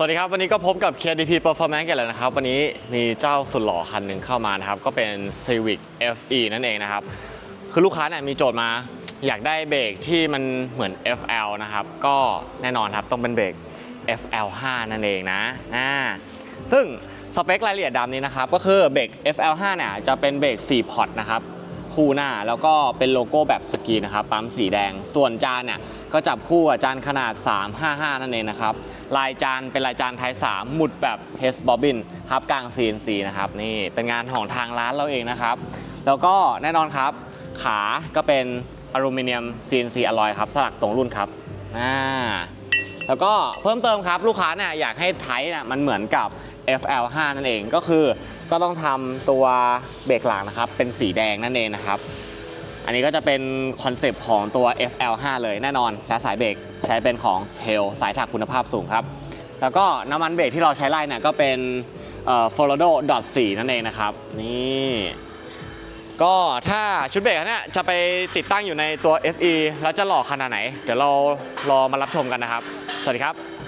สวัสดีครับ วันนี้ก็พบกับ KDP Performance กันแล้วนะครับ วันนี้มีเจ้าสุดหล่อคันหนึ่งเข้ามานะครับ ก็เป็น Civic FE นั่นเองนะครับ คือลูกค้าเนี่ยมีโจทย์มาอยากได้เบรกที่มันเหมือน FL นะครับ ก็แน่นอนครับต้องเป็นเบรก FL5 นั่นเองนะอ่าซึ่งสเปครายละเอียดดำนี้นะครับ ก็คือเบรก FL5 เนี่ยจะเป็นเบรก4พอร์ตนะครับ คู่หน้า แล้วก็เป็นโลโก้แบบสกีนะครับปั๊มสีแดง ส่วนจานเนี่ยก็จับคู่จานขนาด 355 นั่นเองนะครับลายจานเป็นลายจานไทย3หมุดแบบ h b o b b i n ครับกลาง CNC นะครับนี่เป็นงานของทางร้านเราเองนะครับ แล้วก็แน่นอนครับ ขาก็เป็นอลูมิเนียม CNC อลลอยครับสลักตรงรุ่นครับอ่า แล้วก็เพิ่มเติมครับลูกค้าเนี่ยอยากให้ไทป์เนี่ยมันเหมือนกับ FL5 นั่นเองก็คือก็ต้องทำตัวเบรกหลังนะครับ เป็นสีแดงนั่นเองนะครับ อันนี้ก็จะเป็นคอนเซปต์ของตัว FL5 เลยแน่นอน และสายเบรกใช้เป็นของ h e l สายถักคุณภาพสูงครับ แล้วก็น้ำมันเบรกที่เราใช้ไล่เนี่ยก็เป็นเอ่อ Florado .4 นั่นเองนะครับ นี่ก็ถ้าชุดเบรกอันเนี่ยจะไปติดตั้งอยู่ในตัว FE แล้วจะหล่อขนาดไหน เดี๋ยวเรารอมารับชมกันนะครับ สวัสดีครับ